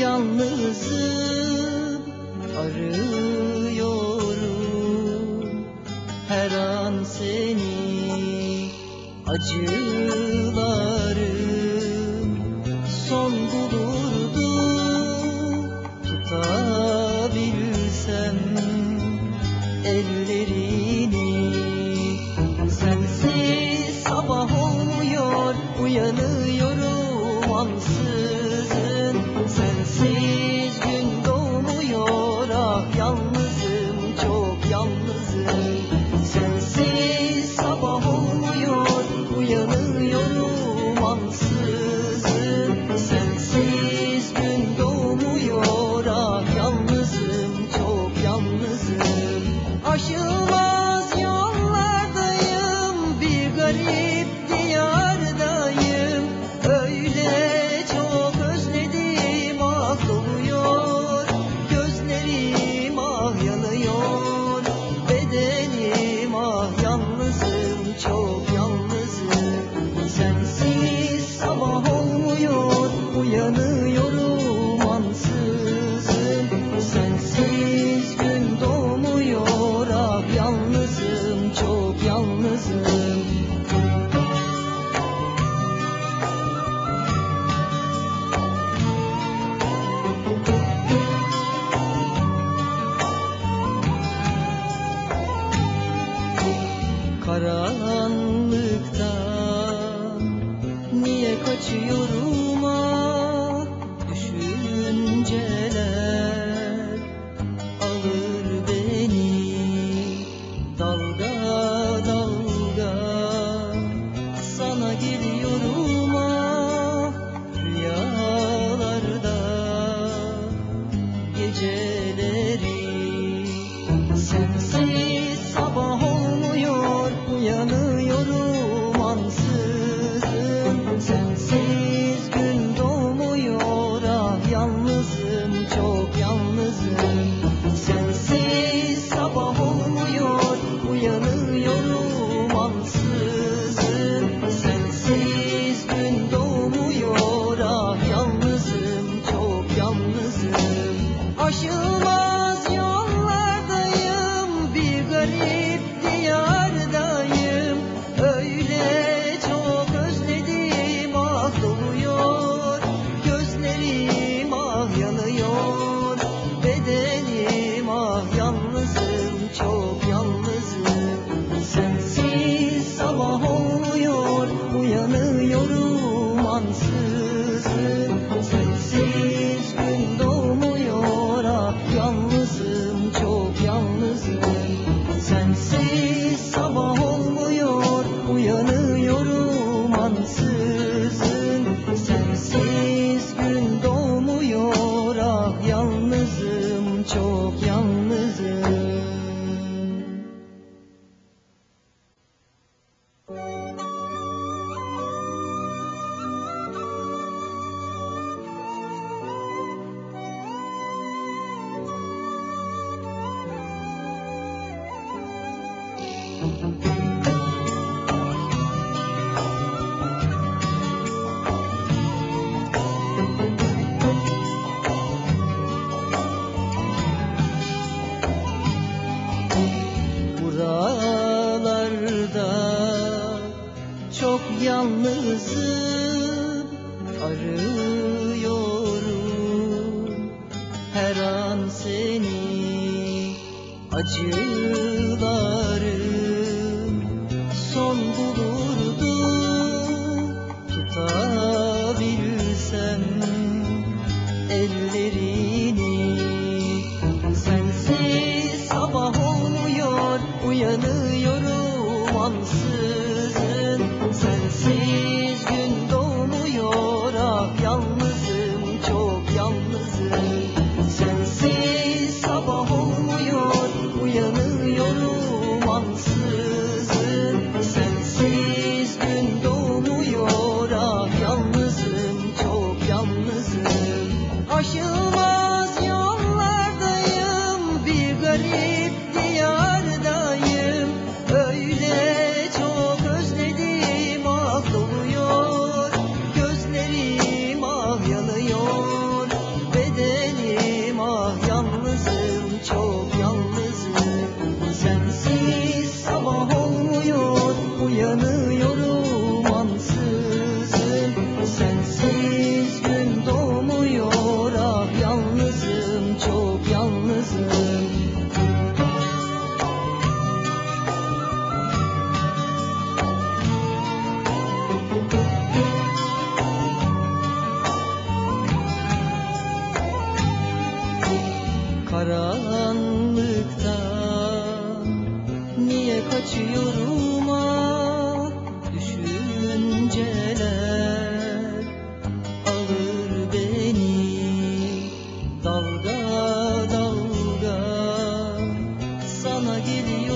yalnızım arıyorum. Her an seni acılarım. Son bulurdu tutabilsem ellerini sensiz sabah olmuyor uyanıyorum ansızın. see. Música yalnızım arıyorum. Her an seni acılarım. Son bulurdu tutabilsem ellerini. Sensiz sabah olmuyor uyanıyorum ansız. kaçıyorum ah düşünceler. Alır beni dalga dalga. Sana geliyor